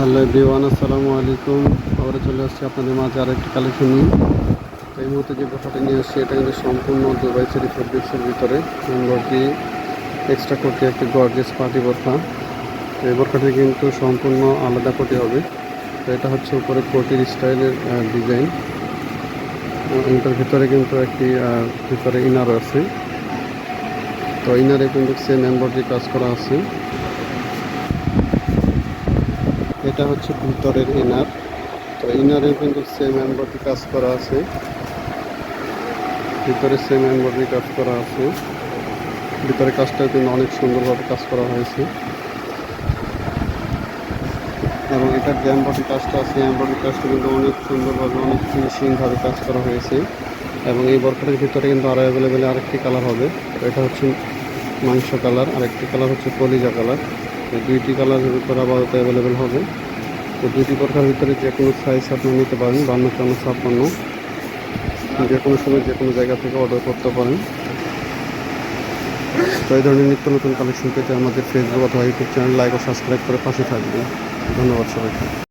Hello বিওয়ান আসসালামু আলাইকুম। আবারও চলে আসছি আপনাদের মাঝে আরেকটি কালেকশন নিয়ে। তো এই মুহূর্তে যে বোরখাটা নিয়ে আসছি, এটা কিন্তু সম্পূর্ণ দুবাই চেরি ফেব্রিক্সের ভিতরে। নম্বরটি এক্সট্রা কোটি একটি গর্জেস পার্টি বোরখা। তো এই বোরখাটি কিন্তু সম্পূর্ণ আলাদা কোটি হবে। তো এটা হচ্ছে উপরে কোটির স্টাইলের ডিজাইন এটার ভিতরে কিন্তু একটি ভিতরে ইনার আছে। তো ইনারে কিন্তু সেম এমব্রয়ডারি কাজ করা আছে। এটা হচ্ছে ভিতরের ইনার তো ইনারে কিন্তু সেম এমব্রয়ডারি কাজ করা আছে। ভিতরে সেম এমব্রয়ডারি কাজ করা আছে। ভিতরে কাজটা কিন্তু অনেক সুন্দরভাবে কাজ করা হয়েছে। এবং এটার যে এমব্রয়ডারি কাজটা আছে এমব্রয়ডারি কাজটা কিন্তু অনেক সুন্দরভাবে, অনেক ফিনিশিংভাবে কাজ করা হয়েছে। এবং এই বরফটার ভিতরে কিন্তু আরও অ্যাভেলেবেল আরেকটি কালার হবে। তো এটা হচ্ছে মাংস কালার আরেকটি কালার হচ্ছে কলিজা কালার এই দুইটি কালারের ভিতরে আপাতত অ্যাভেলেবেল হবে। তো দুটি প্রকার ভিতরে যে কোনো সাইজ আপনি নিতে পারেন, বান্ন চান্ন ছাপ্পান্ন। যে কোনো সময় যে কোনো জায়গা থেকে অর্ডার করতে পারেন। তো এই ধরনের নিত্য নতুন কালেকশন পেতে আমাদের ফেসবুক অথবা ইউটিউব চ্যানেল লাইক ও সাবস্ক্রাইব করে পাশে থাকবেন। ধন্যবাদ সবাইকে।